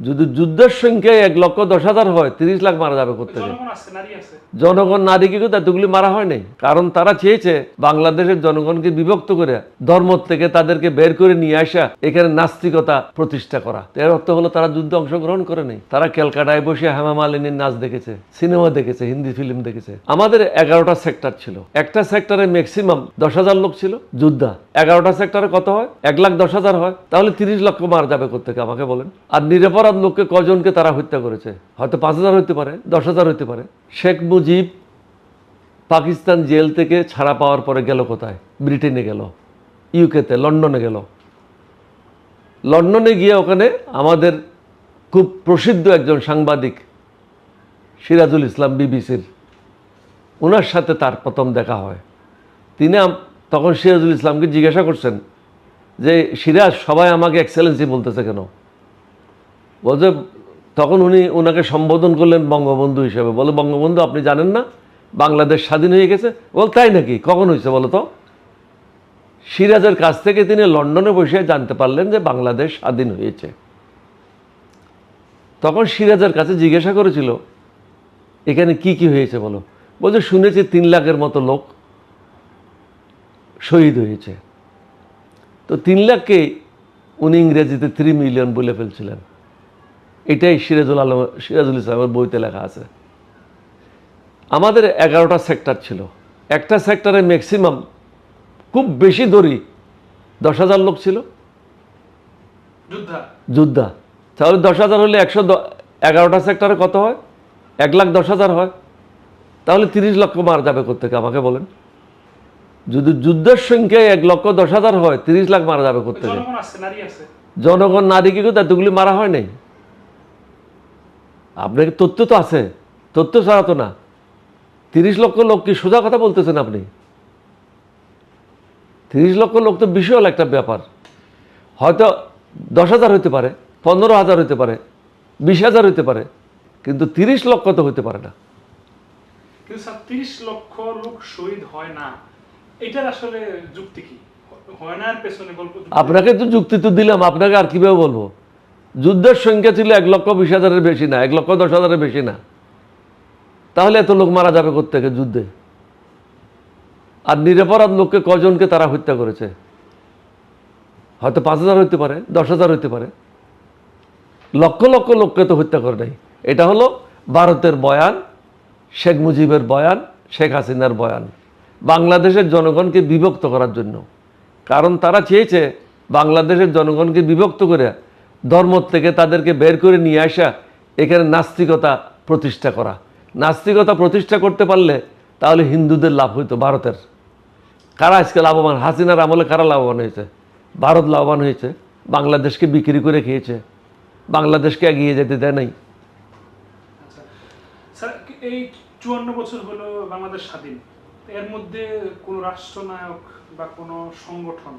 যদি যুদ্ধের সংখ্যায় এক লক্ষ দশ হাজার হয় তিরিশ লাখ মারা যাবে করতে জনগণ নারী কিন্তু এতগুলি মারা হয় নাই। কারণ তারা চেয়েছে বাংলাদেশের জনগণকে বিভক্ত করে ধর্ম থেকে তাদেরকে বের করে নিয়ে আসা এখানে নাস্তিকতা প্রতিষ্ঠা করা। এর অর্থ হলো তারা যুদ্ধে অংশগ্রহণ করে নেই। তারা ক্যালকাটায় বসে হেমা মালিনীর নাচ দেখেছে সিনেমা দেখেছে হিন্দি ফিল্ম দেখেছে। আমাদের এগারোটা সেক্টর ছিল। একটা সেক্টরে ম্যাক্সিমাম দশ হাজার লোক ছিল যোদ্ধা। এগারোটা সেক্টরে কত হয়? এক লাখ দশ হাজার হয়। তাহলে তিরিশ লক্ষ মারা যাবে কোথেকে আমাকে বলেন। আর নিরপরাধ লোককে কজনকে তারা হত্যা করেছে? হয়তো পাঁচ হাজার হতে পারে, দশ হাজার হতে পারে। শেখ মুজিব পাকিস্তান জেল থেকে ছাড়া পাওয়ার পরে গেল কোথায়? ব্রিটেনে গেল, ইউকেতে, লন্ডনে গেল। লন্ডনে গিয়ে ওখানে আমাদের খুব প্রসিদ্ধ একজন সাংবাদিক, সিরাজুল ইসলাম বিবিসির ওনার সাথে তার প্রথম দেখা হয়। তিনি তখন সিরাজুল ইসলামকে জিজ্ঞাসা করছেন যে, সিরাজ, সবাই আমাকে এক্সেলেন্সি বলতেছে কেন? বলছে তখন উনি ওনাকে সম্বোধন করলেন বঙ্গবন্ধু হিসেবে। বলে, বঙ্গবন্ধু, আপনি জানেন না? বাংলাদেশ স্বাধীন হয়ে গেছে? বল, তাই নাকি? কখন হয়েছে বলো তো? সিরাজের কাছ থেকে তিনি লন্ডনে বসে জানতে পারলেন যে বাংলাদেশ স্বাধীন হয়েছে। তখন সিরাজের কাছে জিজ্ঞাসা করেছিল, এখানে কি কি হয়েছে বলো? বলছে, শুনেছি তিন লাখের মতো লোক শহীদ হয়েছে। তো তিন লাখকে উনি ইংরেজিতে থ্রি মিলিয়ন বলে ফেলছিলেন। এটাই সিরাজুল আলম সিরাজুল ইসলামের বইতে লেখা আছে। আমাদের এগারোটা সেক্টর ছিল। একটা সেক্টরে ম্যাক্সিমাম খুব বেশি দড়ি দশ হাজার লোক ছিল। যোদ্ধা। তাহলে দশ হাজার হলে একশো এগারোটা সেক্টরে কত হয়? এক লাখ দশ হাজার হয়। তাহলে তিরিশ লক্ষ মারা যাবে কোথেকে আমাকে বলেন। যদি যুদ্ধের সংখ্যায় এক লক্ষ দশ হাজার হয় তিরিশ লাখ মারা যাবে কোথেকে জনগণ নারী কিন্তু এতগুলি মারা হয় নাই। আপনাকে তথ্য তো আছে? তথ্য ছাড়া তো না। তিরিশ লক্ষ লোক কি সোজা কথা বলতেছেন আপনি? তিরিশ লক্ষ লোক তো বিশাল একটা ব্যাপার। হয়তো দশ হাজার হতে পারে পনেরো হাজার হতে পারে বিশ হাজার হতে পারে কিন্তু তিরিশ লক্ষ তো হতে পারে না। কিন্তু স্যার তিরিশ লক্ষ লোক শহীদ হয় না এটার আসলে যুক্তি কি? হয় না পেছনে গল্প আপনাকে তো যুক্তি তো দিলাম আপনাকে আর কীভাবে বলব? যুদ্ধের সংখ্যা ছিল এক লক্ষ বিশ হাজারের বেশি না, এক লক্ষ দশ হাজারের বেশি না। তাহলে এত লোক মারা যাবে কোথেকে যুদ্ধে? আর নিরপরাধ লোককে কজনকে তারা হত্যা করেছে? হয়তো পাঁচ হাজার হইতে পারে, দশ হাজার হইতে পারে। লক্ষ লক্ষ লোককে তো হত্যা করে নাই। এটা হলো ভারতের বয়ান, শেখ মুজিবের বয়ান, শেখ হাসিনার বয়ান। বাংলাদেশের জনগণকে বিভক্ত করার জন্য। কারণ তারা চেয়েছে বাংলাদেশের জনগণকে বিভক্ত করে ধর্ম থেকে তাদেরকে বের করে নিয়ে আসা, এখানে নাস্তিকতা প্রতিষ্ঠা করা। নাস্তিকতা প্রতিষ্ঠা করতে পারলে তাহলে হিন্দুদের লাভ হইতো ভারতের। কারা আজকে লাভবান? হাসিনার আমলে কারা লাভবান হয়েছে? ভারত লাভবান হয়েছে। বাংলাদেশকে বিক্রি করে খেয়েছে। বাংলাদেশকে এগিয়ে যেতে দেয় নাই। আচ্ছা এই এর মধ্যে কোনো রাষ্ট্রনায়ক বা কোনো সংগঠন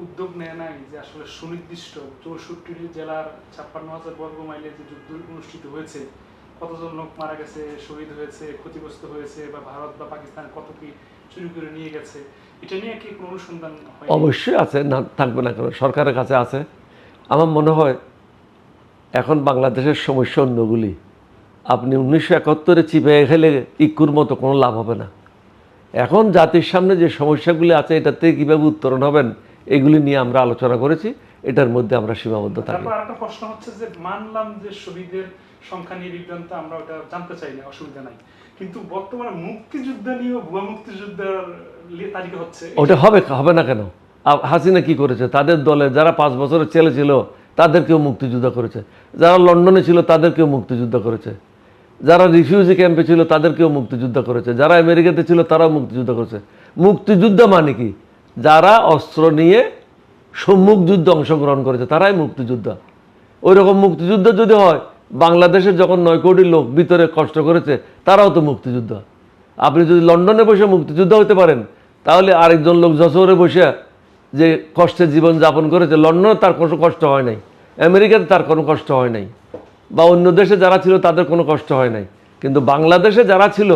উদ্যোগ নেয় নাই যে আসলে সুনির্দিষ্ট চৌষট্টি জেলার ছাপ্পান্ন হাজার বর্গ মাইলে যে যুদ্ধ অনুষ্ঠিত হয়েছে, কতজন লোক মারা গেছে, শহীদ হয়েছে, ক্ষতিগ্রস্ত হয়েছে, বা ভারত বা পাকিস্তান কত কি চুরি করে নিয়ে গেছে, এটা নিয়ে কি কোনো অনুসন্ধান অবশ্যই আছে, না, থাকবে না কেন সরকারের কাছে আছে। আমার মনে হয় এখন বাংলাদেশের সমস্যা অন্যগুলি আপনি উনিশশো একাত্তরে চিপে খেলে ইকুর মতো কোনো লাভ হবে না। এখন জাতির সামনে যে সমস্যাগুলি আছে এটাতে কীভাবে উত্তরণ হবেন এগুলি নিয়ে আমরা আলোচনা করেছি এটার মধ্যে আমরা সীমাবদ্ধ থাকি। প্রশ্ন হচ্ছে যে মানলাম যে শহীদের সংখ্যা নিয়ে বিভ্রান্ত আমরা ওটা জানতে চাই না অসুবিধা নাই। কিন্তু বর্তমানে মুক্তিযুদ্ধ নিয়ে ভুয়া মুক্তিযুদ্ধের তালিকা হচ্ছে। ওটা হবে হবে না কেন? হাসিনা কি করেছে? তাদের দলে যারা পাঁচ বছরের ছেলে ছিল তাদেরকেও মুক্তিযুদ্ধ করেছে। যারা লন্ডনে ছিল তাদেরকেও মুক্তিযুদ্ধ করেছে। যারা রিফিউজি ক্যাম্পে ছিল তাদেরকেও মুক্তিযুদ্ধ করেছে। যারা আমেরিকাতে ছিল তারাও মুক্তিযুদ্ধ করেছে। মুক্তিযুদ্ধ মানে কি? যারা অস্ত্র নিয়ে সম্মুখ যুদ্ধে অংশগ্রহণ করেছে, তারাই মুক্তিযুদ্ধ। ওই রকম মুক্তিযুদ্ধ যদি হয়, বাংলাদেশের যখন নয় কোটি লোক ভিতরে কষ্ট করেছে, তারাও তো মুক্তিযুদ্ধ। আপনি যদি লন্ডনে বসে মুক্তিযুদ্ধ হতে পারেন, তাহলে আরেকজন লোক যশোরে বসে যে কষ্টে জীবন যাপন করেছে, লন্ডনে তার কোনো কষ্ট হয় নাই, আমেরিকাতে তার কোনো কষ্ট হয় নাই, বা অন্য দেশে যারা ছিল তাদের কোনো কষ্ট হয় নাই। কিন্তু বাংলাদেশে যারা ছিল,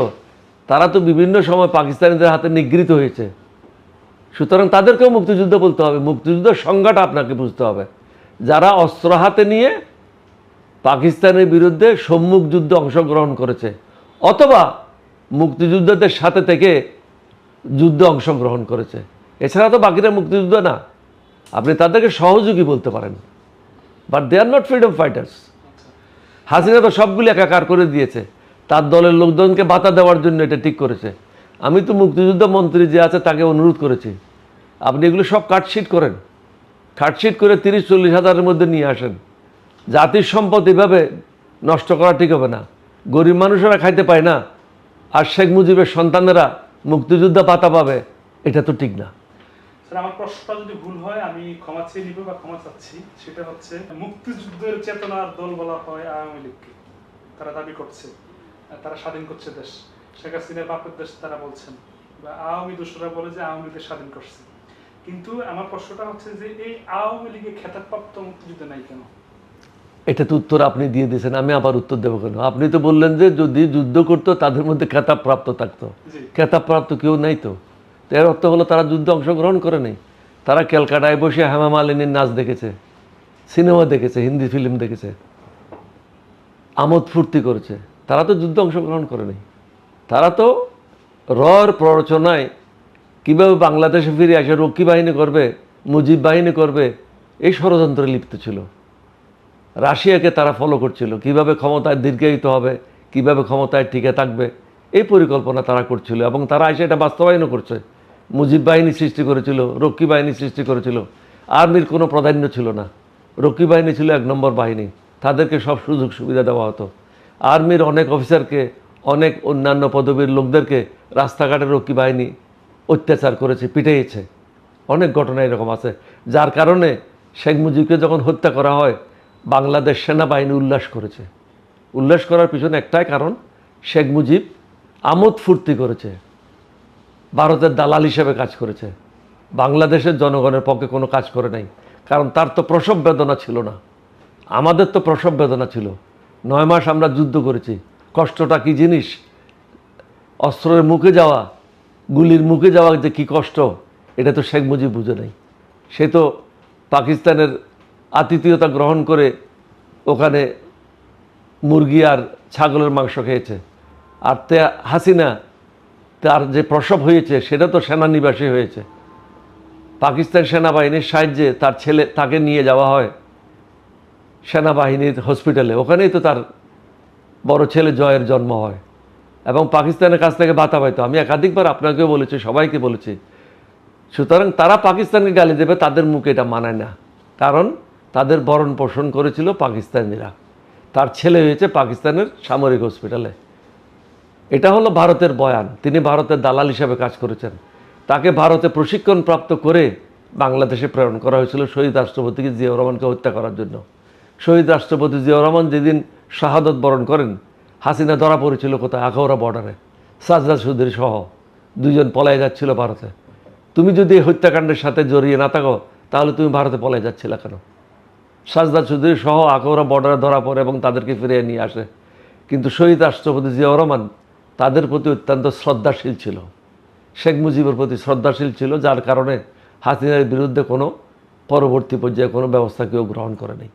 তারা তো বিভিন্ন সময় পাকিস্তানিদের হাতে নিগৃহীত হয়েছে। সুতরাং তাদেরকেও মুক্তিযুদ্ধ বলতে হবে। মুক্তিযুদ্ধের সংজ্ঞাটা আপনাকে বুঝতে হবে। যারা অস্ত্র হাতে নিয়ে পাকিস্তানের বিরুদ্ধে সম্মুখ যুদ্ধে অংশগ্রহণ করেছে, অথবা মুক্তিযুদ্ধদের সাথে থেকে যুদ্ধে অংশগ্রহণ করেছে, এছাড়া তো বাকিরা মুক্তিযুদ্ধ না। আপনি তাদেরকে সহযোগী বলতে পারেন। But they are not freedom fighters Hasina তো সবগুলি একাকার করে দিয়েছে। তার দলের লোকজনকে বাতা দেওয়ার জন্য এটা ঠিক করেছে। আমি তো মুক্তিযুদ্ধ মন্ত্রী যে আছে তাকে অনুরোধ করেছি। আপনি এগুলো সব কাটশিট করেন। কাটশিট করে তিরিশ, চল্লিশ হাজারের মধ্যে নিয়ে আসেন। জাতির সম্পদ এভাবে নষ্ট করা ঠিক হবে না। গরিব মানুষেরা খাইতে পায় না। আর শেখ মুজিবের সন্তানেরা মুক্তিযুদ্ধ পাতা পাবে, এটা তো ঠিক না। স্যার, আমার প্রশ্নটা যদি ভুল হয়, আমি ক্ষমা চেয়ে নিব বা ক্ষমা চাচ্ছি। সেটা হচ্ছে, মুক্তিযুদ্ধের চেতনার দল বলা হয় আওয়ামী লীগকে তারা দাবি করছে, তারা স্বাধীন করছে দেশ। শেখ হাসিনার বাপের দেশ তারা বলছেন। বা আওয়ামী দোষরা বলে যে আওয়ামী লীগের স্বাধীন করছে। কিন্তু আমার প্রশ্নটা হচ্ছে যে এই আওয়ামী লীগের খেতাবপ্রাপ্ত মুক্তিযুদ্ধ নাই কেন? এটা তো উত্তর আপনি দিয়ে দিয়েছেন আমি আবার উত্তর দেবো কেন? আপনি তো বললেন যে যদি যুদ্ধ করতো তাদের মধ্যে খেতাব প্রাপ্ত থাকতো। জি। খেতাব প্রাপ্ত কেউ নাই তো। তো এর অর্থ হলো তারা যুদ্ধে অংশগ্রহণ করে নেই। তারা ক্যালকাটায় বসে হেমা মালিনীর নাচ দেখেছে সিনেমা দেখেছে হিন্দি ফিল্ম দেখেছে আমোদ ফুর্তি করেছে। তারা তো যুদ্ধে অংশগ্রহণ করে নেই। তারা তো রর প্ররোচনায় কীভাবে বাংলাদেশে ফিরে আসে, রক্ষী বাহিনী করবে, মুজিব বাহিনী করবে, এই ষড়যন্ত্রে লিপ্ত ছিল। রাশিয়াকে তারা ফলো করছিল, কীভাবে ক্ষমতায় দীর্ঘায়িত হবে, কীভাবে ক্ষমতায় টিকে থাকবে, এই পরিকল্পনা তারা করছিল এবং তারা এসে এটা বাস্তবায়নও করছে। মুজিব বাহিনী সৃষ্টি করেছিল, রক্ষী বাহিনী সৃষ্টি করেছিল, আর্মির কোনো প্রাধান্য ছিল না। রক্ষী বাহিনী ছিল এক নম্বর বাহিনী, তাদেরকে সব সুযোগ সুবিধা দেওয়া হতো। আর্মির অনেক অফিসারকে, অনেক অন্যান্য পদবীর লোকদেরকে রাস্তাঘাটে রক্ষী বাহিনী অত্যাচার করেছে পিটাইয়েছে অনেক ঘটনা এরকম আছে। যার কারণে শেখ মুজিবকে যখন হত্যা করা হয়, বাংলাদেশ সেনাবাহিনী উল্লাস করেছে। উল্লাস করার পিছনে একটাই কারণ, শেখ মুজিব আমোদ ফুর্তি করেছে। ভারতের দালাল হিসেবে কাজ করেছে। বাংলাদেশের জনগণের পক্ষে কোনো কাজ করে নাই। কারণ তার তো প্রসব বেদনা ছিল না। আমাদের তো প্রসব বেদনা ছিল। নয় মাস আমরা যুদ্ধ করেছি। কষ্টটা কি জিনিস? অস্ত্রের মুখে যাওয়া গুলির মুখে যাওয়া যে কী কষ্ট, এটা তো শেখ মুজিব বুঝে নাই। সে তো পাকিস্তানের আতিথেয়তা গ্রহণ করে ওখানে মুরগি আর ছাগলের মাংস খেয়েছে। আর তে হাসিনা তার যে প্রসব হয়েছে, সেটা তো সেনানিবাসে হয়েছে। পাকিস্তান সেনাবাহিনীর সাহায্যে তার ছেলে, তাকে নিয়ে যাওয়া হয় সেনাবাহিনীর হসপিটালে। ওখানেই তো তার বড় ছেলে জয়ের জন্ম হয়। এবং পাকিস্তানের কাছ থেকে বাতা পাইতো। আমি একাধিকবার আপনাকেও বলেছি, সবাইকে বলেছি। সুতরাং তারা পাকিস্তানকে গালি দেবে, তাদের মুখে এটা মানায় না। কারণ তাদের বরণ পোষণ করেছিল পাকিস্তানিরা। তার ছেলে হয়েছে পাকিস্তানের সামরিক হসপিটালে। এটা হলো ভারতের বয়ান। তিনি ভারতের দালাল হিসাবে কাজ করেছেন। তাকে ভারতে প্রশিক্ষণ প্রাপ্ত করে বাংলাদেশে প্রেরণ করা হয়েছিল শহীদ রাষ্ট্রপতিকে জিয়াউর রহমানকে হত্যা করার জন্য। শহীদ রাষ্ট্রপতি জিয়াউর রহমান যেদিন শাহাদত বরণ করেন হাসিনা ধরা পড়েছিল কোথায়? আখাউড়া বর্ডারে সাজদা চৌধুরী সহ দুজন পলায় যাচ্ছিল ভারতে। তুমি যদি এই হত্যাকাণ্ডের সাথে জড়িয়ে না থাকো, তাহলে তুমি ভারতে পলায় যাচ্ছিলে কেন? সাজদা চৌধুরী সহ আখাউড়া বর্ডারে ধরা পড়ে এবং তাদেরকে ফিরিয়ে নিয়ে আসে। কিন্তু শহীদ রাষ্ট্রপতি জিয়াউর রহমান তাদের প্রতি অত্যন্ত শ্রদ্ধাশীল ছিল। শেখ মুজিবের প্রতি শ্রদ্ধাশীল ছিল, যার কারণে হাসিনার বিরুদ্ধে কোনো পরবর্তী পর্যায়ে কোনো ব্যবস্থা কেউ গ্রহণ করেনি।